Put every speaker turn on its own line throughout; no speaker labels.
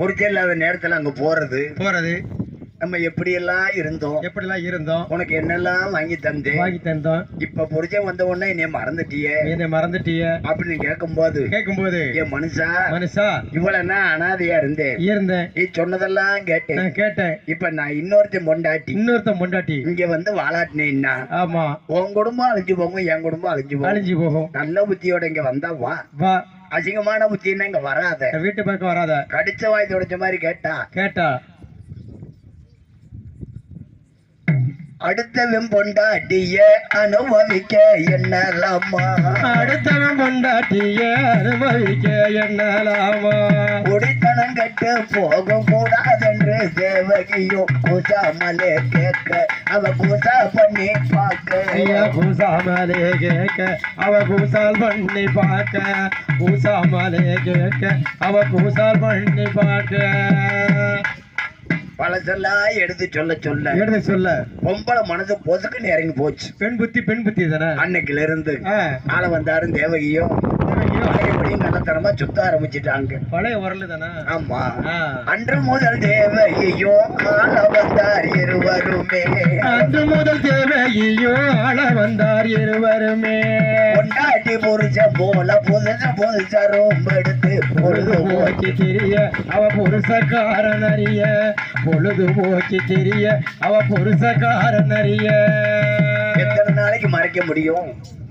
பொறுத்தே இல்லாத நேரத்துல அங்க போறது.
போறது.
நம்ம எப்படி எல்லாம் இருந்தோம்.
எப்படிலாம் இருந்தோம்.
உனக்கு என்னெல்லாம் வாங்கி தந்தேன்.
வாங்கி தந்தோம்.
இப்ப புரிச்ச வந்த உடனே என்னை மறந்துட்டியே.
என்னை மறந்துட்டிய.
அப்படின்னு கேட்கும்போது
கேட்கும்போது
என் மனுஷா
மனுஷா
இவ்வளவு நான் அனாதையா இருந்தேன்.
இருந்தேன்.
நீ சொன்னதெல்லாம் கேட்டேன்.
நான் கேட்டேன்.
இப்ப நான் இன்னொருத்தன் பொண்டாட்டி.
இன்னொருத்தன் பொண்டாட்டி.
இங்க வந்து வாலாட்டினேன்னா
ஆமா.
உன் குடும்பம் அழிஞ்சு போகும் என் குடும்பம் அழிஞ்சு போகும்.
அழிஞ்சு போகும்.
நல்ல புத்தியோட இங்க வந்தா வா.
வா.
அசிங்கமான புத்தின்னா இங்க வராத.
வீட்டு பக்கம் வராத.
கடிச்ச வாய் துடைச்ச மாதிரி கேட்டா
கேட்டா
அடுத்தவன் பொண்டாட்டிய அனுபவிக்க என்னலாமா?
அடுத்தவன் பொண்டாட்டிய அனுபவிக்க என்னலாமா?
குடித்தனம் கட்டு போக கூடாதென்று தேவகியும் கூசாமலே கேட்க அவ கூசா பண்ணி பார்க்க.
கூசாமலே கேட்க அவ கூசால் பண்ணி பார்க்க. கூசாமலே கேட்க அவ கூசால் பண்ணி பார்க்க.
பழசெல்லாம் எடுத்து சொல்ல சொல்ல.
எடுத்து சொல்ல.
பொம்பளை மனசு பொசுக்குன்னு இறங்கி போச்சு.
பெண் புத்தி பெண் புத்தி தானே?
அன்னைக்குல இருந்து ஆள வந்தாரும் தேவகியும் நல்லத்தனமா சுத்த ஆரம்பிச்சிட்டாங்க.
பழைய உரல் தானே?
ஆமா. அன்று முதல் தேவகியும் ஆள வந்தார் இருவருமே.
அன்று முதல் தேவையோ ஆள வந்தார் இருவருமே.
பொண்டாட்டி புருஷன் போல புதுச புதுசா ரொம்ப எடுத்து பொழுது
பொழுதுபோக்கி தெரிய அவ புருஷக்காரன் அறிய. பொழுதுபோக்கி தெரிய அவ புருஷக்காரன் அறிய.
எத்தனை நாளைக்கு மறைக்க முடியும்?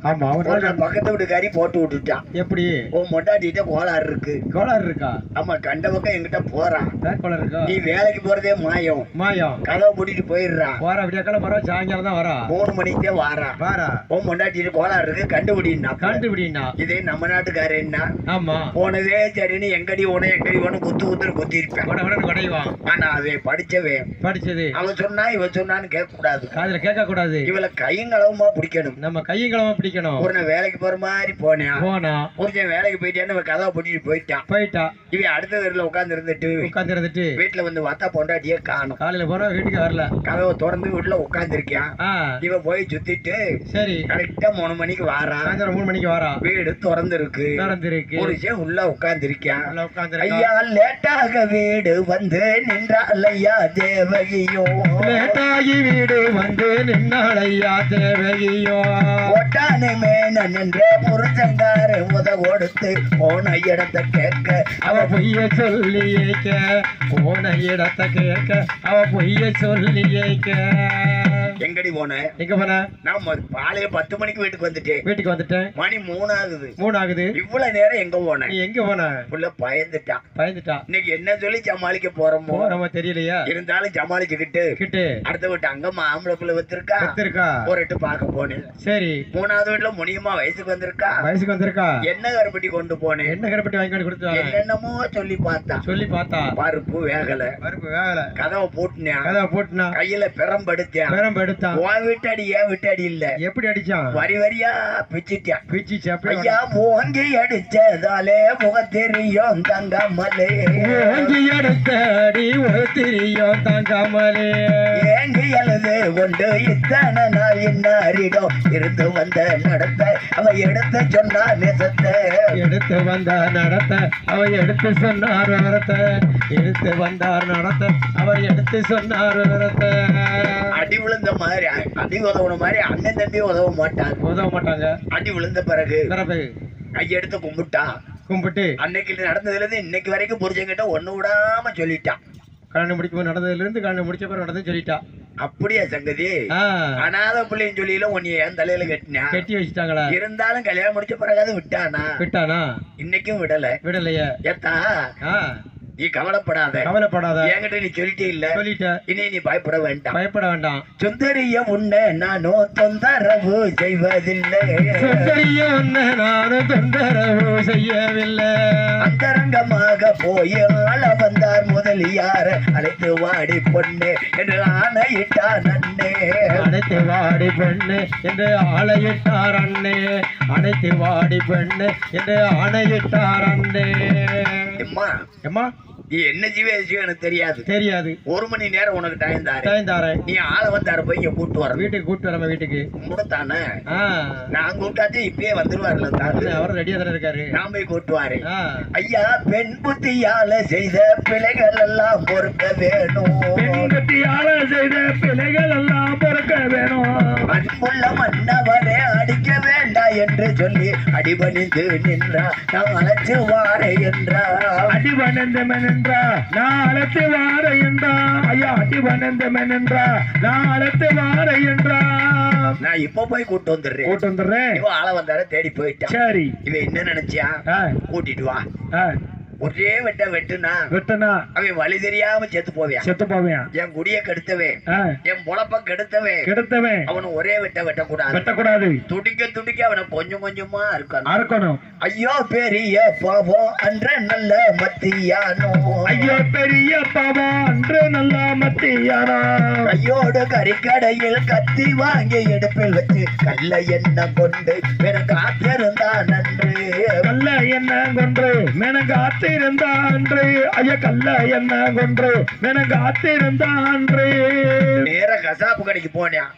ஆமா அவன்
பக்கத்து வீட்டுக்காரி போட்டு விட்டுட்டான்
எப்படி?
உன் மொட்டாட்டிட்ட கோளாறு இருக்கு.
கோளாறு இருக்கா?
ஆமா கண்ட பக்கம் என்கிட்ட போறான்
கோளாறு இருக்கா?
நீ வேலைக்கு போறதே மாயம்.
மாயம்.
கதவை பூட்டிட்டு போயிடுறான்
வாரா விடியாக்கால வர சாயங்காலம் தான் வரா.
மூணு மணிக்கே வாரான்
வாரா.
உன் மொண்டாட்டிட்டு கோளாறு இருக்கு கண்டுபிடினா
கண்டுபிடினா
இதே நம்ம நாட்டுக்காரன்னா
ஆமா.
போனதே சரின்னு எங்கடி ஓன எங்கடி ஓன குத்து குத்துன்னு குத்திருப்பேன்.
உட உடனே குடைவான்
ஆனா அவன் படிச்சவன்
படிச்சது.
அவன் சொன்னா இவன் சொன்னான்னு கேட்க கூடாது
காதுல கேட்க கூடாது
இவளை கையும் களவுமா பிடிக்கணும்.
நம்ம கையும் களமா பிடிக்கணும்.
ஒரு வேலைக்கு போற மாதிரி போனேன்.
போனா?
புரிஞ்சன் வேலைக்கு போயிட்டேன்னு கதவை பூட்டிட்டு போயிட்டான்
போயிட்டா?
இவன் அடுத்த தெருல உட்கார்ந்து இருந்துட்டு
உட்கார்ந்து இருந்துட்டு
வீட்டுல வந்து வத்தா பொண்டாட்டியே காணும்.
காலையில போனா வீட்டுக்கு வரல?
கதவை திறந்து வீட்டுல உட்கார்ந்துருக்கான்
ஆ.
இவன் போய் சுத்திட்டு
சரி.
கரெக்டா மூணு மணிக்கு வாரான்
சாயந்தரம் மூணு மணிக்கு வரா
வீடு திறந்து இருக்கு
திறந்திருக்கு.
புருஷன் உள்ள உட்கார்ந்திருக்கான்
உள்ள உட்கார்ந்திருக்கா.
ஐயா லேட்டாக வீடு வந்து நின்றால் ஐயா தேவகியோ.
லேட்டாகி வீடு வந்து நின்னாளையா தேவையோ
ஒட்டானை மேன நின்ற புருஷங்கார உத கொடுத்து போன இடத்தை கேட்க.
அவ பொய்ய சொல்லி ஏக்க போன இடத்த கேட்க. அவ பொய்ய சொல்லி ஏக்க
எங்கடி போன?
எங்க போன?
நான் காலையில பத்து மணிக்கு வீட்டுக்கு வந்துட்டேன்.
வீட்டுக்கு வந்துட்டேன்.
மணி மூணு ஆகுது
மூணு ஆகுது
இவ்வளவு நேரம் எங்க
நீ
போனேன்
எங்க போன?
புள்ள பயந்துட்டான்
பயந்துட்டா.
இன்னைக்கு என்ன சொல்லி சமாளிக்க போறோமோ?
போறவ தெரியலையா?
இருந்தாலும் சமாளிச்சுக்கிட்டு.
கிட்டு.
அடுத்த வீட்டு அங்கம்மா ஆம்பளை புள்ள வச்சிருக்கா
கத்திருக்கா
ஒரு எட்டு பார்க்க போனேன்.
சரி.
மூணாவது வீட்டுல முனியம்மா வயசுக்கு வந்திருக்கா?
வயசுக்கு வந்திருக்கா?
என்ன கருப்பட்டி கொண்டு போனேன்?
என்ன கருப்பட்டி வாங்கி கொண்டு கொடுத்தாங்க
என்னென்னமோ சொல்லி பார்த்தான்
சொல்லி பார்த்தா.
பருப்பு வேகல.
பருப்பு வேகல.
கதவை பூட்டினேன்
கதவை போட்டுனா.
கையில பெரம்படுத்தேன்
பெரம்பு எடுத்தான்.
உன் வீட்டடி ஏன் வீட்டடி இல்ல.
எப்படி அடிச்சான்?
வரி வரியா பிச்சுட்டான்.
பிச்சிச்சு
ஐயா ஓங்கி அடிச்சதாலே முகத்தெரியும் தங்கமலே.
ஓங்கி எடுத்த அடி ஒரு திரியும் தாங்காமலே.
ஏங்கி எழுது கொண்டு இத்தனை நாள் இன்னாரிடம் இருந்து வந்த நடத்த அவ எடுத்து சொன்னா நெசத்தை.
எடுத்து வந்தார் நடத்த அவர் எடுத்து சொன்னார் விவரத்தை எடுத்து வந்தார் நடத்த அவர் எடுத்து சொன்னார் விவரத்தை
அடி விழுந்த மாதிரி அடி உதவுன மாதிரி அண்ணன் தம்பி உதவ மாட்டாங்க.
உதவ மாட்டாங்க.
அடி விழுந்த பிறகு
பிறகு
கையெடுத்து கும்பிட்டா.
கும்பிட்டு
அன்னைக்கு நடந்ததுல இருந்து இன்னைக்கு வரைக்கும் புரிஞ்சங்கிட்ட ஒண்ணு விடாம சொல்லிட்டான்
கல்யாணம் முடிக்கும் நடந்ததுல இருந்து கல்யாணம் முடிச்ச பிறகு நடந்து சொல்லிட்டா.
அப்படியா சங்கதி? அனாத பிள்ளைன்னு சொல்லியில உன்னை என் தலையில கட்டினா?
கட்டி வச்சுட்டாங்களா?
இருந்தாலும் கல்யாணம் முடிச்ச பிறகு விட்டானா?
விட்டானா?
இன்னைக்கும் விடல.
விடலையே.
ஏத்தா நீ கவலைப்படாத.
கவலைப்படாத.
என்கிட்ட நீ சொல்லிட்டே இல்ல.
சொல்லிட்ட.
இனி நீ பயப்பட வேண்டாம்.
பயப்பட வேண்டாம்.
சுந்தரிய உன்னை நானும் தொந்தரவு செய்வதில்லை.
சுந்தரிய உன்னை நானும் தொந்தரவு செய்யவில்லை.
அந்தரங்கமாக போய் ஆள வந்தார் முதலியார். அழைத்து வாடி பொண்ணு என்று ஆணையிட்டார் நன்னே
அனைத்து வாடி பெண்ணு என்று ஆணையிட்டார் அண்ணே. அனைத்து வாடி பெண்ணு என்று ஆணையிட்டார் அண்ணே.
அம்மா
எம்மா?
நீ என்ன ஜீவ விஷயம் எனக்கு தெரியாது.
தெரியாது.
ஒரு மணி நேரம் உனக்கு டைம் தாரு
டைம் தாரேன்.
நீ ஆளை வந்தாரு போய் இங்க கூட்டு வரணும்.
வீட்டுக்கு கூப்பிட்டு வரமா வீட்டுக்கு.
முடத்தானே நான் கூப்பிட்டாச்சு இப்பயே வந்துருவாருல தாரு.
அவர் ரெடியா தானே இருக்காரு.
நான் போய் கூட்டு வரேன்.
ஆ.
ஐயா பெண் புத்தியால செய்த பிழைகள் எல்லாம் பொறுக்க வேணும்.
பெண்கட்டியால செய்த பிழைகள் எல்லாம் பொறுக்க வேணும்.
அன்புள்ள மன்னவரே வேண்டாம் என்று சொல்லி அடிபணிந்து நின்றா நான் அழைச்சு வாரே என்றா.
அடி வணந்தமன் என்றா நான் அழைத்து வார என்றா. ஐயா அடி வணந்தமன் என்றா நான் அழைத்து வார என்றா.
நான் இப்ப போய் கூட்டு வந்துடுறேன்.
கூட்டு வந்துடுறேன்.
இவன் ஆள வந்தார தேடி போயிட்டான்.
சரி.
இவன் என்ன நினைச்சியா கூட்டிட்டு வா. ஒரே வெட்ட வெட்டுனா
விட்டனா
அவன் வழி தெரியாம செத்து போவியான்
செத்து போவேன்.
என் குடிய கெடுத்தவன். என் பொழப்ப கெடுத்தவன்.
கெடுத்தவன்.
அவனை ஒரே வெட்ட வெட்டக்கூடாது.
வெட்டக்கூடாது.
துடிக்க துடிக்க அவனை கொஞ்சம் கொஞ்சமா இருக்கணும்
அறுக்கணும்.
ஐயோ பெரிய பாவம் அன்ற நல்ல மத்தியானோ.
ஐயோ பெரிய பாவம் அன்று நல்ல மத்தியானா.
கையோடு கறிக்கடையில் கத்தி வாங்கி எடுப்பில் வச்சு கல்ல எண்ணெய் கொண்டு பிற காத்திருந்தான் நன்று
கல்ல என்ன கொன்று மெனங்க ஆத்திருந்தா அன்று ஐயா கல்ல என்ன கொன்று? மெனங்க ஆத்திருந்தா அன்று
நேர கசாப்பு கடைக்கு போனேன்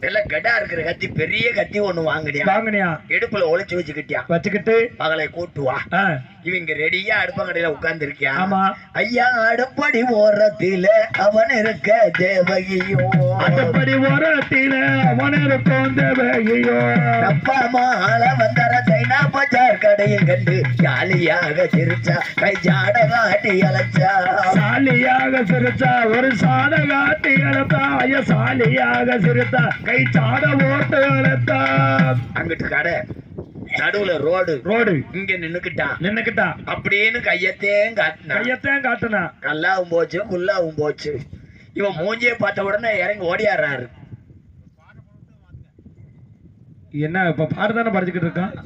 எல்லாம் கெடா இருக்கிற கத்தி பெரிய கத்தி ஒண்ணு வாங்கினியா?
வாங்கினியா?
இடுப்புல ஒளிச்சு வச்சுக்கிட்டியா?
வச்சுக்கிட்டு
பகலை கூட்டு வா.
ஆ,
இவங்க ரெடியா அடுப்பங்கடையில உட்கார்ந்து இருக்கியா
ஆமா.
ஐயா அடுப்படி ஓரத்தில அவன் இருக்க தேவகியோ.
அந்தப்படி ஓரத்தில அவன் இருக்கும் தேவையோ
அப்பா ஆள வந்தார சைனா பஜார் கடையில் கண்டு ஜாலியாக சிரிச்சா கை ஜாட காட்டி அழைச்சா
சாலியாக சிரித்தா ஒரு சாத காட்டி அழுத்தா ஐயா சாலியாக சிரித்தா கை சாத ஓட்டு அழுத்தா
அங்கிட்டு கடை. நடுவுல ரோடு.
ரோடு.
இங்க நின்னுக்கிட்டான்
நின்னுக்கிட்டா.
அப்படின்னு கையத்தையும்
காட்டுனா.
கல்லாவும் போச்சு குல்லாவும் போச்சு. இவன் மூஞ்சியை பார்த்த உடனே இறங்கி ஓடியாடுறாரு.
என்ன இப்ப பாடு தானே படிச்சுக்கிட்டு இருக்கான்?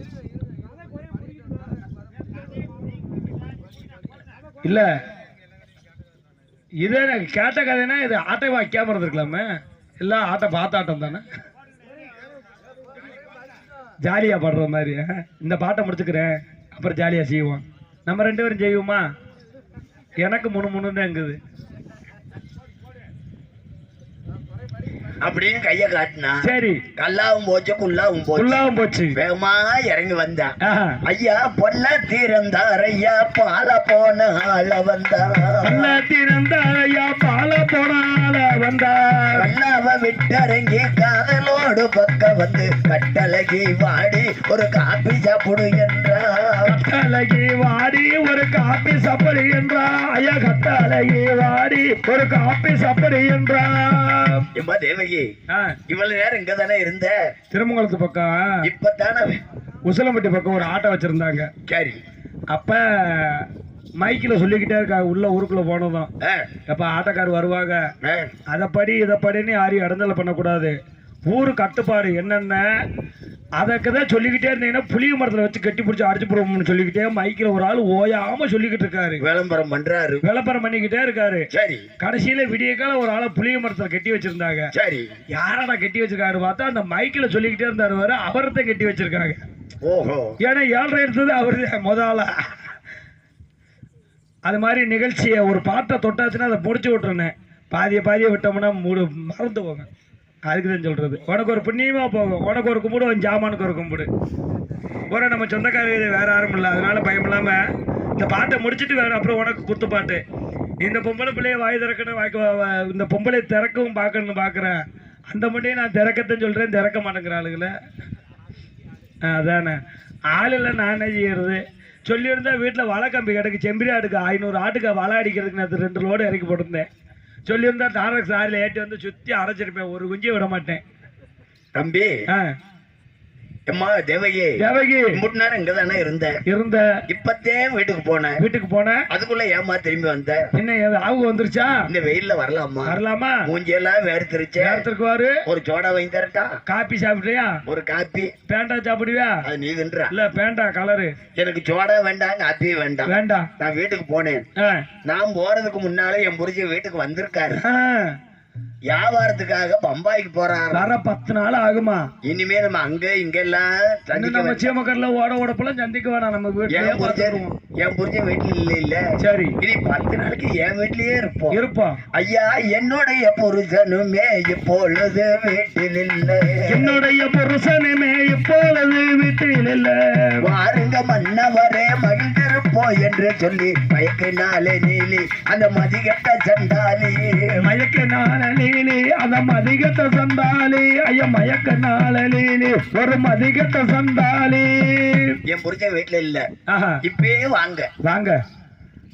இல்ல. இதே கேட்ட கதைனா இது ஆட்டை வைக்காம இருந்திருக்கலாமே. எல்லாம் ஆட்டை பார்த்த ஆட்டம் தானே? ஜாலியாக பாடுற மாதிரி. இந்த பாட்டை முடிச்சுக்கிறேன். அப்புறம் ஜாலியாக செய்வோம். நம்ம ரெண்டு பேரும் செய்வோமா எனக்கு முணு முணுன்னு தான் இருக்குது.
அப்படின்னு கைய காட்டினா
சரி.
கல்லாவும் போச்சு குல்லாவும் போச்சு.
உள்ளாவும் போச்சு.
வேகமா இறங்கி வந்தான்
ஆஹா.
ஐயா பொல்ல தீரந்தார் ஐயா பால போன ஆள வந்தா
நல்ல திறந்தாயா பால போனால வந்தா
கல்லாவ விட்டறங்கி காதலோடு பக்க வந்து கட்டழகி வாடி ஒரு காப்பி சாப்பிடு என்றா
கட்டழகி வாடி ஒரு காப்பி சப்படி என்றா ஐயா கட்டழகி வாடி ஒரு காப்பி சப்படி என்றா
எம்மா தேவகி
ஆ,
இவ்வளவு நேரம் இங்க தானே இருந்த?
திருமங்கலத்து பக்கம்.
இப்பதானே?
உசிலம்பட்டி பக்கம் ஒரு ஆட்டோ வச்சிருந்தாங்க.
சரி.
அப்ப மைக்கில் சொல்லிக்கிட்டே இருக்கா உள்ள ஊருக்குள்ள போனதும்.
ஆ,
எப்ப ஆட்டோக்கார் வருவாங்க. அதை படி இதை படின்னு யாரையும் இடந்தலை பண்ணக்கூடாது. ஊரு கட்டுப்பாடு என்னென்ன? அதற்கு தான் சொல்லிக்கிட்டே இருந்தீங்கன்னா புளிய மரத்தில் வச்சு கட்டி பிடிச்சி அடிச்சு போடுவோம்னு சொல்லிக்கிட்டே மைக்கில் ஒரு ஆள் ஓயாம சொல்லிக்கிட்டு இருக்காரு.
விளம்பரம் பண்றாரு.
விளம்பரம் பண்ணிக்கிட்டே இருக்காரு.
சரி.
கடைசியில விடிய காலம் ஒரு ஆளை புளிய மரத்தில் கட்டி வச்சிருந்தாங்க.
சரி.
யாரடா கட்டி வச்சிருக்காரு பார்த்தா அந்த மைக்கில் சொல்லிக்கிட்டே இருந்தாரு வேற அவர்தான் கட்டி வச்சிருக்காங்க.
ஓஹோ.
ஏன்னா ஏழரை இருந்தது அவரு முத ஆளா. அது மாதிரி நிகழ்ச்சியை ஒரு பாட்டை தொட்டாச்சுன்னா அதை முடிச்சு விட்டுருனேன் பாதியை பாதியை விட்டோம்னா மூடு மறந்து போங்க அதுக்கு தான் சொல்றது. உனக்கு ஒரு புண்ணியமா போகும். உனக்கு ஒரு கும்பிடு உன் ஜாமானுக்கு ஒரு கும்பிடு. போற நம்ம சொந்தக்காரங்க வேற யாரும் இல்லை. அதனால பயம் இல்லாம இந்த பாட்டை முடிச்சுட்டு வேற அப்புறம் உனக்கு குத்து பாட்டு. இந்த பொம்பளை பிள்ளைய வாய் திறக்கணும் வாய்க்க வா- இந்த பொம்பளை திறக்கவும் பார்க்கணும்னு பார்க்குறேன். அந்த முன்னே நான் திறக்கத்தன்னு சொல்றேன். திறக்க மாட்டேங்கிற ஆளுகளை. அதானே. ஆள் இல்லை நானே செய்யறது? சொல்லியிருந்தா வீட்டில் வலை கம்பி கிடக்கு. செம்பிரி ஆடுக்கு ஐநூறு ஆட்டுக்கு வலை அடிக்கிறதுக்கு நான் ரெண்டு லோடு இறக்கி போட்டிருந்தேன். சொல்லியிருந்தா டாரக்ஸ் சாரில் ஏற்றி வந்து சுற்றி அரைச்சிருப்பேன். ஒரு குஞ்சியை விட மாட்டேன்.
தம்பி
ஆ
எம்மா தேவகி
தேவகி
மூணு நேரம் இங்க தானே இருந்த?
இருந்த.
இப்பத்தே வீட்டுக்கு போனேன்
வீட்டுக்கு போனேன்
அதுக்குள்ள ஏமா திரும்பி வந்த?
என்ன அவங்க வந்துருச்சா?
இந்த வெயில்ல வரலாமா?
வரலாமா?
மூஞ்சியெல்லாம் வேர்த்திருச்சு.
நேரத்திற்கு வாரு
ஒரு சோடா வாங்கி தரட்டா?
காப்பி சாப்பிட்றியா
ஒரு காப்பி.
பேண்டா சாப்பிடுவியா?
அது நீ தின்றா.
இல்ல பேண்டா கலரு.
எனக்கு சோடா வேண்டாம் காப்பி வேண்டாம்.
வேண்டாம்.
நான் வீட்டுக்கு போனேன். நான் போறதுக்கு முன்னாலே என் புரிஞ்ச வீட்டுக்கு வந்திருக்காரு. வியாபாரத்துக்காக பம்பாய்க்கு போறாரு.
வர பத்து நாள் ஆகுமா?
இனிமே நம்ம அங்க இங்க எல்லாம்
நம்ம. சீமக்கர்ல ஓட ஓடப்பெல்லாம் சந்திக்க வேணாம் நம்ம வீட்டுல
என் புரிஞ்ச வீட்டுல இல்ல இல்ல.
சரி.
இனி பத்து நாளைக்கு என் வீட்லயே இருப்போம்.
இருப்போம்.
ஐயா என்னுடைய புருஷனுமே இப்பொழுது வீட்டில் இல்லை.
என்னுடைய புருஷனுமே இப்பொழுது வீட்டில் இல்ல.
வாருங்க மன்னவரே மகிழ்ந்திருப்போம் என்று சொல்லி பயக்கினாலே நீலி அந்த மதிகட்ட சண்டாலி
மயக்க நாளலீலி அத மதிகட்ட சந்தாலி ஐய மயக்க நாளலீலி ஒரு மதிகட்ட சந்தாலி
என் புருஷன் வீட்டுல இல்ல.
ஆஹா.
இப்பயே வாங்க.
வாங்க.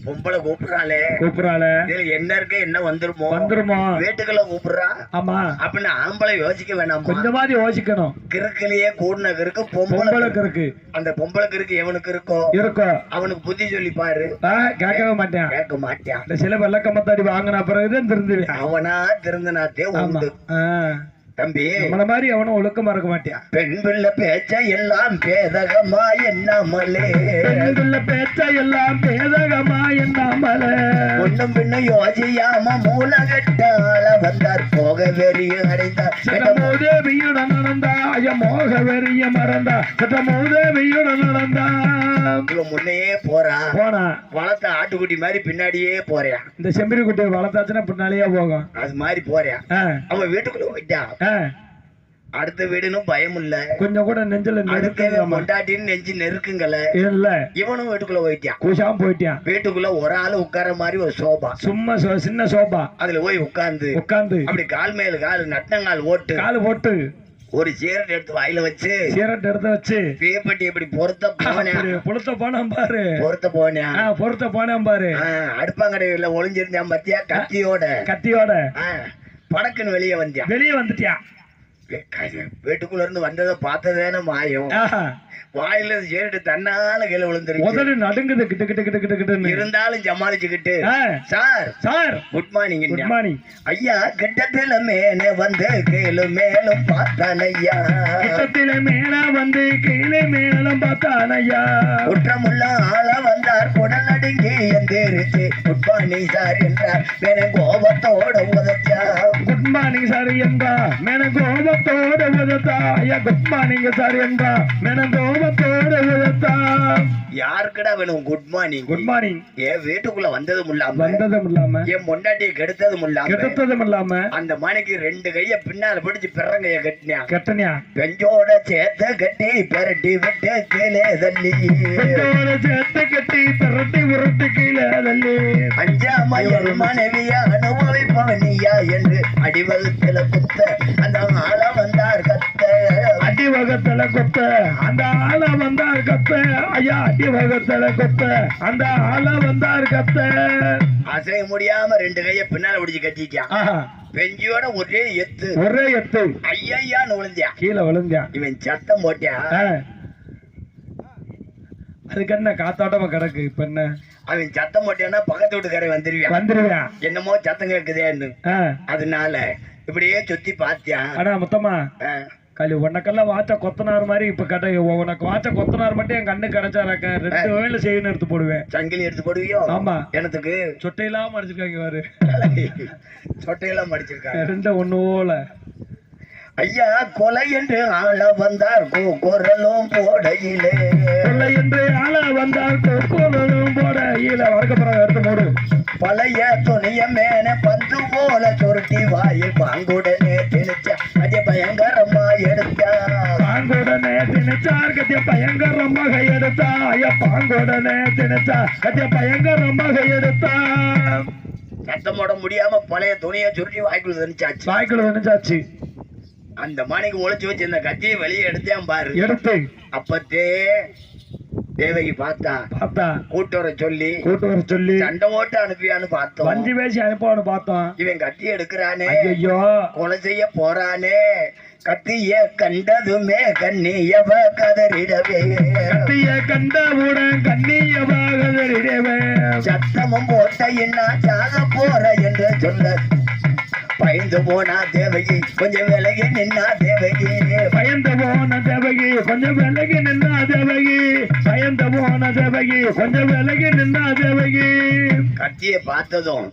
பொம்பளை கூப்பிடுறாளே.
கூப்பிடுறாள.
என்ன இருக்கு என்ன வந்துருமோ.
வந்துருமா?
வீட்டுக்குள்ள கூப்பிடுறா.
ஆமா.
அப்படின்னு ஆம்பளை யோசிக்க வேணாமா?
கொஞ்சமாதி யோசிக்கணும்.
கிறுக்கிலேயே கூடின கிறுக்கு பொம்பளை
இருக்கு
அந்த பொம்பளை கிறுக்கு எவனுக்கு இருக்கோ?
இருக்கும்
அவனுக்கு புத்தி சொல்லி பாரு.
கேட்கவே மாட்டேன்.
கேட்க மாட்டான்.
சில வெள்ளக்கம்பத்தாடி வாங்கின பிறகுதான் திருந்துவேன்.
அவனா திருந்தனாத்தே உண்டு. தம்பி.
நம்மள மாதிரி அவனும் ஒழுக்கமா இருக்க மாட்டான்
பெண் பிள்ளை பேச்ச எல்லாம் பேதகமா என்னாமலே
பெண்ணுள்ள பேச்ச எல்லாம் பேதகமா என்னாமல
ஒண்ணும் பின்னும் யோசியாம மூலகட்டால வந்தார் போக வெறிய அடைந்தார்
சட்டமோதேவியுடன் நடந்தா ஐய மோக வெறிய மறந்தா சட்டமோதேவியுடன் நடந்தா.
இவன் முன்னையே போறா.
போனா?
வளர்த்த ஆட்டுக்குட்டி மாதிரி பின்னாடியே போறியா.
இந்த செம்பரி குட்டியை வளர்த்தாச்சுன்னா பின்னாலேயே போகும்.
அது மாதிரி போறியா. அவன் வீட்டுக்குள்ள போயிட்டான்
ஆ,
அடுத்த வீடுன்னு பயம் இல்ல
கொஞ்சம் கூட நெஞ்சில
அடுத்த கொண்டாட்டின்னு நெஞ்சு நெருக்குங்கல.
இல்ல.
இவனும் வீட்டுக்குள்ள போயிட்டான்.
கூசாம போயிட்டான்.
வீட்டுக்குள்ள ஒரு ஆளு உட்கார மாதிரி ஒரு சோபா.
சும்மா சின்ன சோபா.
அதுல போய் உட்கார்ந்து.
உட்காந்து
அப்படி கால் மேல கால் நட்டங்கால் ஓட்டு.
காலு போட்டு.
ஒரு சீரட் எடுத்து வாயில வச்சு.
சீரட் எடுத்து வச்சு.
பேப்பட்டி இப்படி பொருத்த போனேன்.
புளுத்த போனான் பாரு.
பொருத்த போனேன்.
ஆ, பொறுத்த போனான் பாரு.
அடுப்பாங்கடையில ஒளிஞ்சிருந்தான் பத்தியா? கத்தியோட.
கத்தியோட.
வடக்குன்னு படக்குன்னு வெளியே வந்தியா?
வெளியே
வந்துட்டியா? வீட்டுக்குள்ள இருந்து வந்ததை பார்த்ததேன மாயம். வாயில சீரட்டு தன்னால கீழே விழுந்துருக்கு
உதடு நடுங்குது கிட்ட கிட்ட கிட்ட கிட்ட
இருந்தாலும் சமாளிச்சுக்கிட்டு. Sir
sir.
Good morning
good morning
ஐயா கிட்டத்துல மேலே வந்து கீழே மேலும் பார்த்தான் ஐயா.
கிட்டத்தில மேல வந்து கீழே மேலும் பார்த்தான் ஐயா.
குற்றமுள்ள ஆள வந்தார் குடல் நடுங்கி எந்திரிச்சு. குட் மார்னிங் சார் என்றார். மேலே கோபத்தோட உதச்சா.
குட் மார்னிங் சார் என்றா மேன கோபத்தோட உதத்தா ஐயா குட் மார்னிங் சார் என்றா மேன கோபத்தோட உதத்தா
யாருக்குடா வேணும்? குட் மார்னிங்
குட் மார்னிங்
என் வீட்டுக்குள்ள வந்ததும் இல்லாம
வந்ததும் இல்லாம
என் பொண்டாட்டியை கெடுத்ததும் இல்லாம
கெடுத்ததும் இல்லாம
அந்த மணிக்கு ரெண்டு கைய பின்னால பிடிச்சு பிறங்கைய கட்டினான்
கெட்டனியா?
பெஞ்சோட சேர்த்த கட்டி பெரட்டி விட்டு கீழே தள்ளி.
பெற்றோரை சேர்த்து கட்டி திரட்டி உருட்டு கீழே தள்ளி.
அஞ்சாம என் மனைவிய அனுபவிப்பவனியா என்று அடிவகுத்துல குத்த அந்த ஆள வந்தார் கத்த.
அடி வகத்துல கொத்த அந்த ஆள வந்தார் கத்த. ஐயா அடி வகத்துல கொத்த அந்த ஆள வந்தார் கத்த.
அசைய முடியாம ரெண்டு கைய பின்னால பிடிச்சு கட்டிட்டான்
ஆஹா.
பெஞ்சியோட ஒரே எத்து.
ஒரே எத்து.
ஐயான்னு விழுந்தான்
கீழே விழுந்தான்
இவன் சத்தம் போட்டான்
ஆ. அதுக்கு என்ன காத்தாட்டமா கிடக்கு இப்ப என்ன?
அவன் சத்தம் போட்டான்னா பக்கத்து வீட்டுக்காரன் வந்துருவான்.
வந்துருவேன்.
என்னமோ சத்தம் கேக்குதேன்னு
ஆ.
அதனால இப்படியே சுத்தி பார்த்தியான்
ஆனா மொத்தமா கலி உனக்கெல்லாம் வாச்ச கொத்தனார் மாதிரி இப்ப கடை உனக்கு வாச்ச கொத்தனார் மட்டும் என் கண்ணு கிடைச்சாராக்க? ரெண்டு வேலை செய்யணும் எடுத்து போடுவேன்.
சங்கிலி எடுத்து போடுவியோ?
ஆமா.
எனக்கு
சொட்டையெல்லாம் அடிச்சிருக்காங்க பாரு
சொட்டையெல்லாம் மடிச்சிருக்காங்க.
ரெண்டு ஒண்ணு போல.
ஐயா கொலை என்று ஆள வந்தார் குரலும் போடையிலே
கொள்ளை என்று ஆள வந்தால் கொக்கோலும் எடுத்து மூடு.
பழைய துணிய மேன பந்து போல சுருட்டி வாயில் பாங்குடனே திணிச்ச பயங்கரமா எடுத்தா.
பாங்குடனே கத்திய பயங்கரமாக எடுத்தா ஐயா பாங்குடனே திணிச்சா கத்திய பயங்கரமாக எடுத்தா
சத்தம் போட முடியாம பழைய துணியை சுருட்டி வாய்க்குள்ள திணிச்சாச்சு.
சாய்க்குள்ள திணிச்சாச்சு.
அந்த மணிக்கு ஒளிச்சு வச்சு இந்த கத்தியை வெளியே எடுத்தேன் பாரு.
எடுத்து.
அப்பத்தே தேவகி பார்த்தா
பார்த்தா.
கூட்டு வர சொல்லி
கூட்டு வர சொல்லி
சண்டை ஓட்டு அனுப்பியான்னு பார்த்தோம்.
வஞ்சி பேசி அனுப்பான்னு பார்த்தோம்.
இவன் கத்தி எடுக்கிறானே.
ஐயோ
கொலை செய்ய போறானே. கத்திய கண்டதுமே கண்ணியவ கதறிடவே.
கத்திய கண்டவுடன் கண்ணியமாக
சத்தமும் போட்ட என்ன சாக போற என்று சொல்ல பயந்து போனா தேவகி கொஞ்சம் விலகி நின்னா தேவகி.
பயந்து போன தேவகி கொஞ்சம் விலகி நின்னா தேவகி. பயந்து போன தேவகி கொஞ்சம் விலகி நின்னா தேவகி.
கத்திய பார்த்ததும்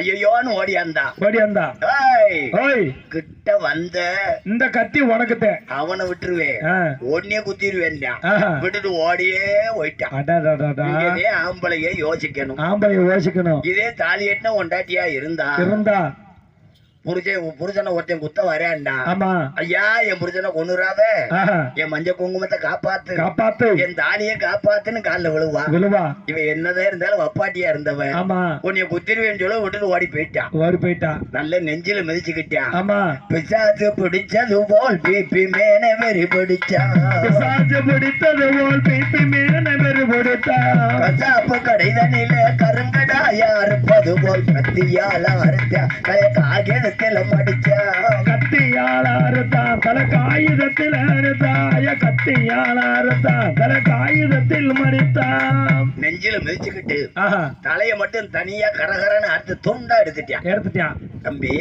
ஐயோன்னு ஓடியாந்தா
ஓடி வந்தா.
ஏய் ஏய்
ஓய்.
கிட்ட வந்த
இந்த கத்தி உனக்குத்தேன்
அவனை விட்டுருவேன். உடனே குத்திடுவேன். விட்டுட்டு ஓடியே போயிட்டான் ஆம்பளைய யோசிக்கணும்.
ஆம்பளை யோசிக்கணும்.
இதே தாலி எட்டின ஒண்டாட்டியா இருந்தா
இருந்தா.
புருஷன் உன் புருஷனை ஒருத்தன் குத்த வரையாண்டா
ஆமா.
ஐயா என் புருஷனை கொண்டுறாத. என் மஞ்ச குங்குமத்தை காப்பாத்து.
காப்பாத்து.
என் தாலியை காப்பாத்துன்னு கால்ல விழுவா.
விழுவா.
இவன் என்னதான் இருந்தாலும் வப்பாட்டியா இருந்தவன்.
ஆமா.
உன்னைய குத்திருவேன்னு சொல்ல விட்டுட்டு ஓடி போயிட்டான்
ஓடி போயிட்டா.
நல்ல நெஞ்சில மிதிச்சுக்கிட்டான்
ஆமா.
பிசாசு பிடிச்சது போல் பிபி மேன வெறி பிடிச்சான்
பிசாசு பிடித்தது போல் பிப்பி மீன வெறி
கசாப்பு கடைதனில கருங்கடாயா அறுப்பது போல் கத்தியால அறுத்தா. கலை காகிதத்தில் மடிச்சா
கத்தியால அறுத்தான் தல காயுதத்தில் அறுத்தாய கத்தியால அறுத்தான் தல காயுதத்தில் மறித்தான்
நெஞ்சில மிதிச்சுக்கிட்டு
ஆஹா.
தலைய மட்டும் தனியா கரகரன்னு அறுத்து துண்டா எடுத்துட்டான்
எடுத்துட்டான்
தம்பி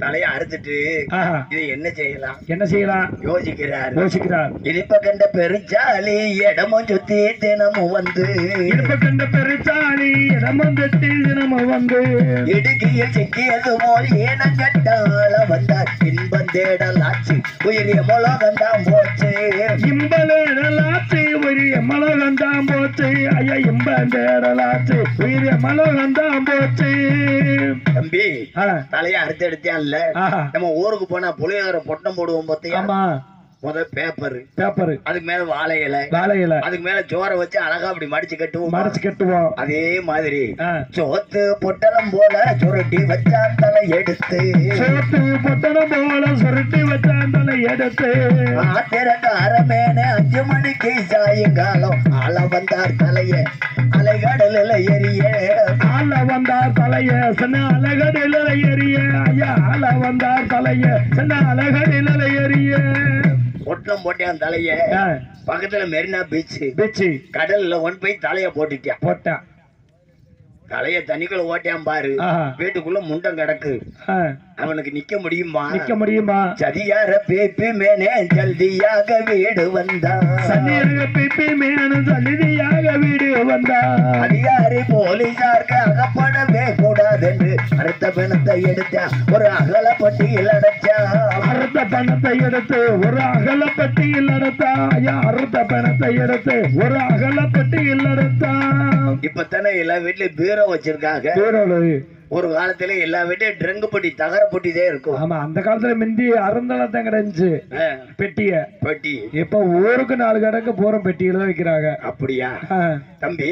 தலைய அறுத்துட்டு இது என்ன செய்யலாம்?
என்ன செய்யலாம்?
யோசிக்கிறார்.
யோசிக்கிறார்.
இனிப்ப கண்ட பெருச்சாலி இடமும் சுத்தி தினமும் வந்து.
இருப்ப கண்ட பெருச்சாலி இடமும் தட்டி தினமும் வந்து.
இடுக்கியில் சிக்கியது போல் ஏனங்கட்டால வந்தார். இன்பம் தேடலாச்சு. உயிரிய முலகந்தான் போச்சு.
இம்பலேடலாச்சு உரிய மலகண்டாம் போச்சு. ஐயா இம்பேடலாச்சு உரிய மலகண்டாம் போச்சு.
தம்பி தலைய அறுத்து எடுத்தியான்ல
ஆஹா
நம்ம ஊருக்கு போனா புளியோதரை பொட்டம் போடுவோம் பார்த்தியா? முத பேப்பர்
பேப்பரு
அதுக்கு மேல வாழை இலை.
வேலையில
அதுக்கு மேல சோறை வச்சு அழகா அப்படி மடிச்சு கட்டுவோம்.
மறைச்சு கட்டுவோம்.
அதே மாதிரி. சோத்து பொட்டலம் போல சுருட்டி வச்சான் தலை எடுத்து.
சோத்து பொட்டணம் போல சுருட்டி வச்சாந்தலை எடுத்து.
ஆத்திரக்காரமேன அஞ்சு மணிக்கு சாயங்காலம் ஆள வந்தார் தலைய அலைகடலில் எரிய
ஆள வந்தார் தலைய சின்ன அழகடில எரிய ஐயா ஆள வந்தார் தலைய சின்ன அழகடில எரிய
ஒட்டம் போட்டான் தலைய பக்கத்துல மெரினா பீச்
பிச்சு
கடல்ல ஒன் போய் தலைய போட்டுட்டான்
போட்டான்
தலைய தண்ணிக்குள்ள ஓட்டான் பாரு. வீட்டுக்குள்ள முண்டம் கிடக்கு. அவனுக்கு நிக்க முடியுமா?
நிக்க முடியுமா?
சதியார பேப்பி மேனே ஜல்தியாக வீடு வந்தான்
சன்னியாக பிப்பி மேனு சல்லிதியாக வீடு வந்தா.
அதிகாரி போலீசாருக்கு அகப்படவே கூடாதென்று அடுத்த பிணத்தை எடுத்தா ஒரு அகலப்பட்டியில் அடைச்சா.
அறுத்த பணத்தை எடுத்து ஒரு அகலப்பட்டியில் எடுத்தா ஐயா அறுத்த பணத்தை எடுத்து ஒரு அகலப்பட்டியில் எடுத்தா
இப்பதானே எல்லா வீட்லயும் பீரோ வச்சிருக்காங்க.
பீரோலு.
ஒரு காலத்துல எல்லா வீட்லயும் ட்ரங்கு பொட்டி தகர பொட்டிதே இருக்கும்.
ஆமா அந்த காலத்துல மிந்தி அருந்தளத்தான் கிடைச்சு. பெட்டிய.
பொட்டி.
இப்ப ஊருக்கு நாலு கடைக்கு போற பெட்டியில தான் வைக்கிறாங்க.
அப்படியா? தம்பி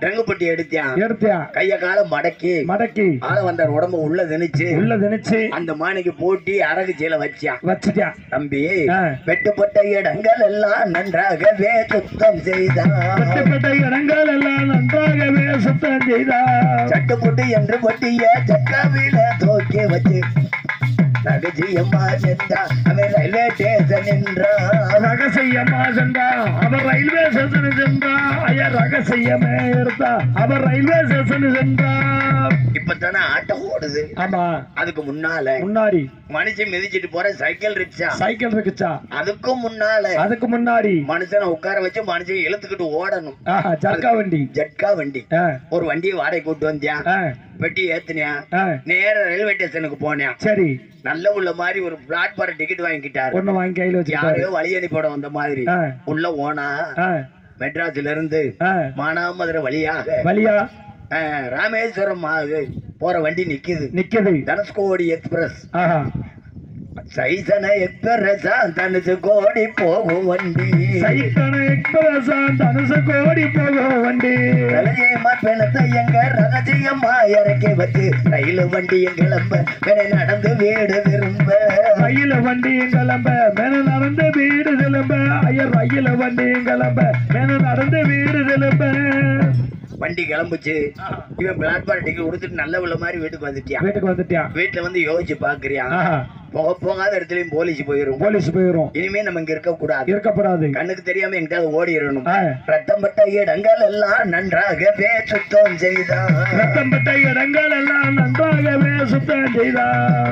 ட்ரங்கு பொட்டி எடுத்தியான்
எடுத்தியா?
கைய கால மடக்கி.
மடக்கி.
ஆள வந்தார் உடம்பு உள்ள திணிச்சு.
உள்ள திணிச்சு.
அந்த மானைக்கு போட்டி அரகு சீல வச்சான்
வச்சுட்டியா
தம்பி. வெட்டுப்பட்ட இடங்கள் எல்லாம் நன்றாகவே சுத்தம் செய்தான்
கட்டுப்பட்ட இடங்கள் எல்லாம் நன்றாகவே சுத்தம் செய்தா
சட்டுப்புட்டு என்று பொட்டிய சக்காவில தூக்கி வச்சு ரகசியமா சென்றா அவன் ரயில்வே ஸ்டேஷன் நின்றான்
ரகசியமா சென்றா அவர் ரயில்வே ஸ்டேஷன் சென்றா. ஐயா ரகசியமே எடுத்தா அவர் ரயில்வே ஸ்டேஷன் சென்றா.
இப்பதானே ஆட்டோ ஓடுது.
ஆமா.
அதுக்கு முன்னால
முன்னாடி.
மனுஷன் மிதிச்சிட்டு போற சைக்கிள் ரிக்ஷா.
சைக்கிள் இருக்குச்சா
அதுக்கும் முன்னால
அதுக்கு முன்னாடி.
மனுஷனை உட்கார வச்சு மனுஷன் இழுத்துக்கிட்டு ஓடணும்.
ஜர்க்கா வண்டி.
ஜட்கா வண்டி. ஒரு வண்டியை வாடகை கூட்டு வந்தியா?
ஆ,
பெட்டி ஏத்துனியா? நேர ரயில்வே ஸ்டேஷனுக்கு போனேன்
சரி.
நல்ல உள்ள மாதிரி ஒரு பிளாட்பாரம் டிக்கெட் வாங்கிக்கிட்டாரு.
ஒண்ணு வாங்கி கையில வச்சுட்டாரு
யாரையோ வழி அனுப்பிட வந்த மாதிரி. உள்ள ஓனா? மெட்ராஸ்ல இருந்து. மானாமதுரை வழியாக
வழியா?
ராமேஸ்வரம் போற வண்டி நிக்குது.
நிக்குது.
தனுஷ்கோடி எக்ஸ்பிரஸ்.
ஆஹா
சைசன எக்ஸ்பிரஸ் தனுசு கோடி போகும் வண்டி.
சைக்கன எக்ஸ்பிரஸ் தனுசு கோடி போகும் வண்டி.
ரகசியமா பிணத்தை எங்க ரகசியமா இறக்கி வச்சு ரயில் வண்டியும் கிளம்ப பிணை நடந்து வீடு திரும்ப.
ரயில வண்டியும் கிளம்ப மேல நடந்து வீடு திரும்ப. ஐயர் ரயில வண்டியும் கிளம்ப மேல நடந்து வீடு திரும்ப.
வண்டி கிளம்புச்சு. இவன் பிளாட்பாரம் டிக்கெட் கொடுத்துட்டு நல்ல உள்ள மாதிரி வீட்டுக்கு வந்துட்டியான்
வீட்டுக்கு வந்துட்டியான்
வீட்டுல வந்து யோசிச்சு பாக்குறியான்
ஆஹா.
போக போகாத இடத்துலயும் போலீஸ் போயிரும்.
போலீஸ் போயிரும்.
இனிமே நம்ம இங்க இருக்க கூடாது
இருக்கப்படாது
கண்ணுக்கு தெரியாம எங்கிட்டாவது ஓடிடணும் ரத்தம் பட்ட இடங்கள் எல்லாம் நன்றாகவே சுத்தம் செய்தான்
ரத்தம் பட்ட இடங்கள் எல்லாம் நன்றாகவே சுத்தம் செய்தா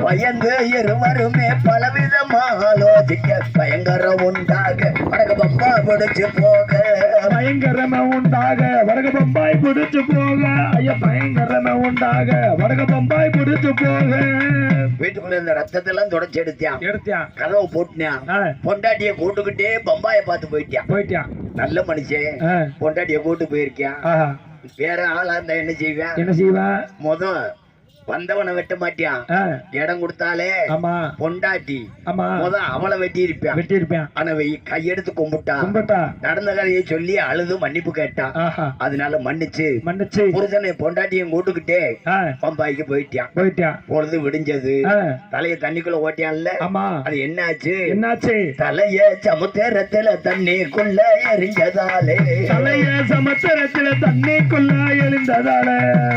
பயந்து இருவருமே பலவிதமா ஆலோசிக்க பயங்கரம் உண்டாக வடக்கு பம்பா பிடிச்சு போக.
பயங்கரமா உண்டாக வடக பம்பாய் பிடிச்சு போக. ஐயா பயங்கரமா உண்டாக வடக பம்பாய் பிடிச்சு போக.
வீட்டுக்குள்ள இருந்த ரத்தத்தெல்லாம் தொடச்சு எடுத்தியான்
எடுத்தியான்
கதவை போட்டுனியான்
ஆ,
பொண்டாட்டிய கூட்டுக்கிட்டே பம்பாய பார்த்து போயிட்டான்.
போயிட்டான்.
நல்ல மனுஷன். பொண்டாட்டிய கூட்டு போயிருக்கான். வேற ஆளா இருந்தா என்ன செய்வேன்?
என்ன செய்வேன்?
முத வந்தவனை வெட்ட மாட்டியான். இடம் கொடுத்தாலே
ஆமா.
பொண்டாட்டி.
ஆமா.
முத அவளை வெட்டி இருப்பான்
வெட்டி இருப்பேன்
ஆனா கையெடுத்து கும்பிட்டான்.
கும்பிட்டா?
நடந்த கதையை சொல்லி அழுது மன்னிப்பு கேட்டான். அதனால மன்னிச்சு.
மன்னிச்சு.
புருஷனை பொண்டாட்டியும் கூட்டுக்கிட்டே பம்பாய்க்கு போயிட்டான்.
போயிட்டான்.
பொழுது விடிஞ்சது. தலைய தண்ணிக்குள்ள ஓட்டியான்ல.
ஆமா.
அது என்னாச்சு?
என்னாச்சு?
தலைய சமுத்திரத்துல தண்ணிக்குள்ள எரிஞ்சதாலே.
தலைய சமுத்திரத்துல தண்ணிக்குள்ள எழுந்ததால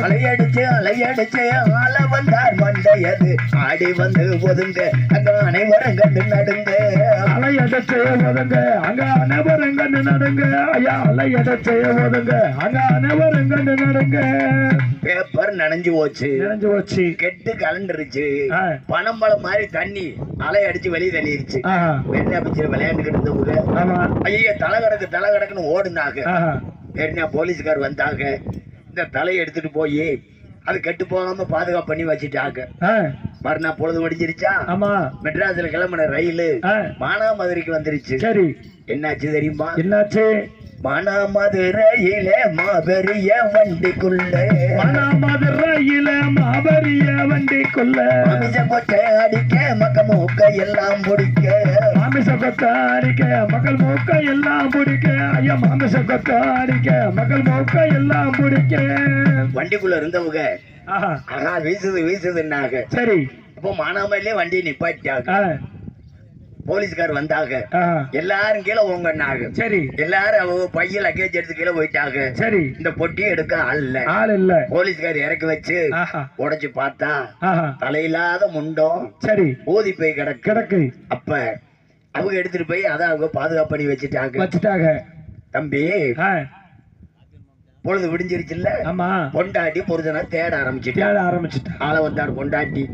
அலையடிச்சு அலையடிச்சு ஆள வந்தார் மண்டையது. ஆடி வந்து ஒதுங்க அங்க அனைவரும் கண்டு நடுங்க
அலையடச்சே ஒதுங்க அங்க அனைவரும் கண்டு நடுங்க ஐயா அலையடச்சே ஒதுங்க அங்க அனைவரும் கண்டு நடுங்க
பேப்பர் நனைஞ்சு போச்சு.
நிறைஞ்சு போச்சு.
கெட்டு கலண்டுருச்சு. பனம்பழம் மாதிரி தண்ணி அலை அடிச்சு வெளியே தள்ளிருச்சு. பெருநா பிச்சு விளையாண்டுக்கிட்டு இருந்தவங்க
ஆமா.
ஐயா தலை கிடக்கு தலை கிடக்குன்னு ஓடுனாங்க. போலீஸ்கார் வந்தாங்க. இந்த தலையை எடுத்துட்டு போய் அது கெட்டு போகாம பாதுகாப்பு பண்ணி வச்சுட்டாங்க. மறுநாள் பொழுது முடிஞ்சிருச்சா?
ஆமா.
மெட்ராஸ்ல கிளம்பின ரயிலு மானாமதுரைக்கு வந்துருச்சு.
சரி.
என்னாச்சு தெரியுமா?
என்னாச்சு?
மானாமதுரையில மாபெரிய வண்டிக்குள்ள.
மதுரையில மாபரிய வண்டிக்குள்ள.
அடிக்க மக்க மூக்க எல்லாம் முடிக்க.
மாமிச கொத்த அடிக்க மக்கள் மூக்க எல்லாம் பிடிக்க ஐயா மாமிச கொத்த அடிக்க மக்கள் மூக்க எல்லாம் பிடிக்க
வண்டிக்குள்ள இருந்தவங்க
ஆஹா.
வீசுது வீசுதுன்னாங்க.
சரி.
அப்போ மானாமதுரையிலே வண்டியை நிப்பாட்டிட்டாங்க.
ஆ,
போலீஸ்கார் வந்தாங்க. எல்லாரும் கீழே ஓங்கன்னாங்க.
சரி.
எல்லாரும் அவங்க பைய லக்கேஜ் எடுத்து கீழே போயிட்டாங்க.
சரி.
இந்த பொட்டியை எடுக்க ஆள் இல்ல.
ஆள் இல்ல.
போலீஸ்கார் இறக்கி வச்சு உடைச்சு பார்த்தா தலையில்லாத முண்டம்
சரி.
ஊதி போய் கிடக்கு.
கிடக்கு.
அப்ப அவங்க எடுத்துட்டு போய் அதை அவங்க பாதுகாப்பு பண்ணி வச்சுட்டாங்க.
வச்சுட்டாங்க.
தம்பி பொழுது விடிஞ்சிருச்சுல்ல?
ஆமா.
பொண்டாட்டி புருஷனை தேட ஆரம்பிச்சுட்டு.
தேட ஆரம்பிச்சுட்டான்
ஆளை வந்தார் பொண்டாட்டி.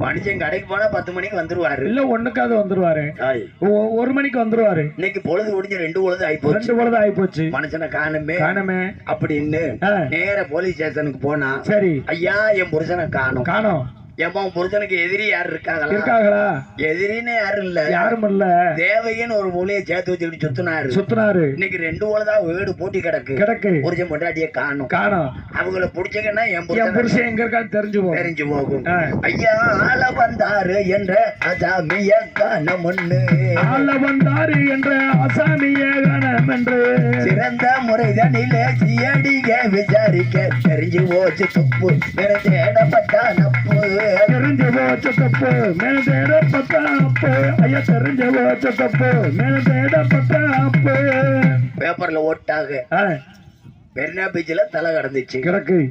மனுஷன் கடைக்கு போனா பத்து மணிக்கு வந்துருவாரு.
இல்ல ஒண்ணுக்காவது வந்துருவாரு.
ஆய்.
ஒரு மணிக்கு வந்துருவாரு.
இன்னைக்கு பொழுது விடிஞ்சு ரெண்டு பொழுது ஆயிப்போச்சு.
ரெண்டு பொழுது ஆகி போச்சு
மனுஷனை காணுமே.
காணமே.
அப்படின்னு நேர போலீஸ் ஸ்டேஷனுக்கு போனா
சரி.
ஐயா என் புருஷனை காணும்.
காணோம்.
என் புருஷனுக்கு எதிரி யாரு இருக்காங்களா?
இருக்காங்களா?
எதிரின்னு யாரும் இல்ல.
யாரும் இல்ல.
தேவைன்னு ஒரு மூலையை சேர்த்து வச்சுக்கிட்டு சுத்தினாரு.
சுத்தினாரு.
இன்னைக்கு ரெண்டு பொழுதா வீடு பூட்டி கிடக்கு.
கிடக்கு.
புருஷன் பொண்டாட்டிய காணும்.
காணோம்.
அவங்கள புடிச்சங்கன்னா என் புருஷன்
எங்க இருக்கான்னு தெரிஞ்சு போ
தெரிஞ்சு போகும். ஐயா ஆள வந்தாரு என்ற அசாமிய காணமுன்னு
ஆள வந்தாரு என்ற அசாமிய கணம் என்று
சிறந்த முறைதனிலே சியடிக விசாரிக்க தெரிஞ்சு போச்சு துப்பு. என தேடப்பட்ட நப்பு
தெரிஞ்சு போச்ச தப்பு மேல தேடப்பட்ட அப்பு ஐயா தெரிஞ்சு போச்ச தப்பு மேல தேடப்பட்ட அப்பு
பேப்பர்ல ஓட்டாக.
ஆ,
மெரினா பீச்சில் தலை கடந்துச்சு.
கிடக்கு.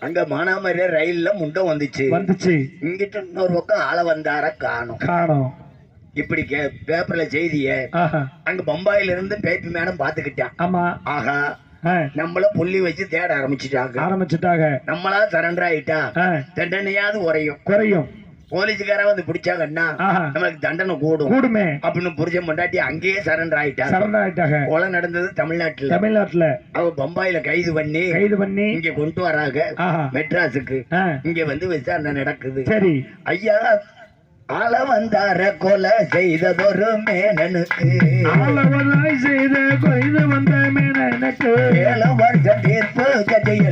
அங்க மானாமரியா ரயில்ல முண்டம் வந்துச்சு.
வந்துச்சு.
இங்கிட்ட இன்னொரு பக்கம் ஆள வந்தார காணும்.
காணோம்.
இப்படி பேப்பர்ல செய்திய அங்க பம்பாயில இருந்து பேப்பி மேடம் பாத்துக்கிட்டான்.
ஆமா.
ஆஹா. நம்மள புள்ளி வச்சு தேட ஆரம்பிச்சுட்டாங்க.
ஆரம்பிச்சுட்டாங்க.
நம்மளா சரண்டர் ஆயிட்டா தண்டனையாவது குறையும்.
குறையும்.
போலீஸுக்காரன் வந்து பிடிச்சாங்கன்னா நம்மளுக்கு தண்டனை கூடும்.
கூடுமே.
அப்படின்னு புரிஞ்ச முண்டாட்டி அங்கேயே சரண்டர் ஆயிட்டா.
சரண் ஆயிட்டாங்க.
கொலை நடந்தது தமிழ்நாட்டுல.
தமிழ்நாட்டுல.
அவ பம்பாயில கைது பண்ணி
கைது பண்ணி.
இங்க கொண்டு வராங்க. மெட்ராஸுக்கு. இங்க வந்து விசாரணை நடக்குது.
சரி.
ஐயா ஆள வந்தார கொலை செய்ததொரு மேனனுக்கு.
ஆளவனாய் செய்த கொய்து வந்த மேனனுக்கு.
ஏழு கதை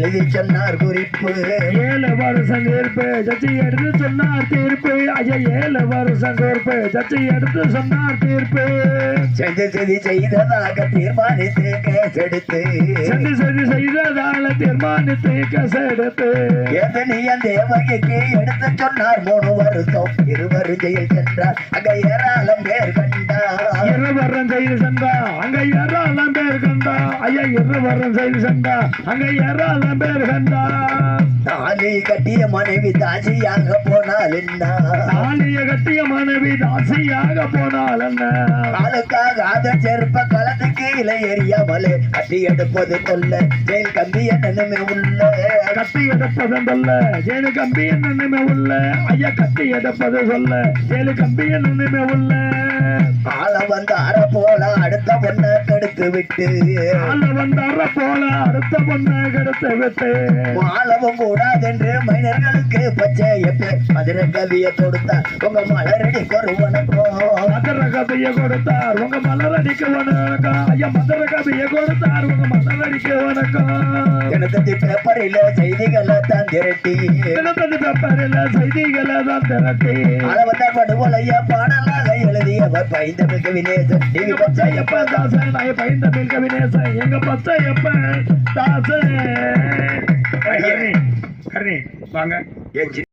எழுதி சொன்னார் குறிப்பு.
ஏழு வருஷம் தீர்ப்பு ஜட்ஜி எடுத்து சொன்னார் தீர்ப்பு. ஐயா ஏழு வருஷம் தீர்ப்பு ஜட்ஜி எடுத்து சொன்னார் தீர்ப்பு.
செஞ்சு செதி செய்ததாக தீர்மானித்து கேஸ் எடுத்து
சென்று சென்று செய்ததால தீர்மானித்து கசெடுத்து.
எதனியன் தேவகிக்கு எடுத்து சொன்னார் மூணு வருஷம். இருவர் ஜெயில் சென்றார். அங்க ஏராளம் பேர் கண்டார்
இருவரம் செய்து சென்றா? அங்க ஏராளம் பேர் கண்டா? ஐயா இருவரம் செய்து சென்றா? அங்க ஏராளம் பேர் கண்டா?
தாலி கட்டிய மனைவி தாசியாக போனால் என்ன
தாலிய கட்டிய மனைவி தாசியாக போனால் என்ன
காலுக்காகாத செருப்ப கலந்து கீழே எறியாமலே கட்டி எடுப்பது கொல்ல ஜெயில் கம்பி என்னமே உள்ள.
கத்தி எடுப்பதல்ல ஜேலு கம்பி என்னமே உள்ள. ஐயா கத்தி எடுப்பது சொல்ல ஜேலு கம்பி என்னமே உள்ள.
ஆள வந்து அற போல அடுத்த பொண்ண கெடு கெடுத்து விட்டு.
ஆள வந்தார போல அடுத்த பொண்ணை கெடுத்து விட்டு.
மாலவும் கூடாதென்று மைனர்களுக்கு பச்சை எப்ப மதுர கவிய கொடுத்தார் உங்க மலரடி கொருவனுக்கும்
மதுர கவிய கொடுத்தார் உங்க மலரடிக்கு வணக்கம். ஐயா மதுர கவிய கொடுத்தார் உங்க மலரடிக்கு வணக்கம்.
தினத்தந்தி பேப்பரில செய்திகளை தான் திரட்டி.
தினத்தந்தி பேப்பரில் செய்திகளை தான் திரட்டி.
அளவந்த படுகொலைய பாடலாக எழுதியவர் பைந்தமிழ்க்கு வினேசன் டிவி
எங்க பச்சையப்ப தாசன் நான் பயந்த மில் கவினேசன் எங்க பச்சையப்ப தாசன் கரணி வாங்க
பச்சை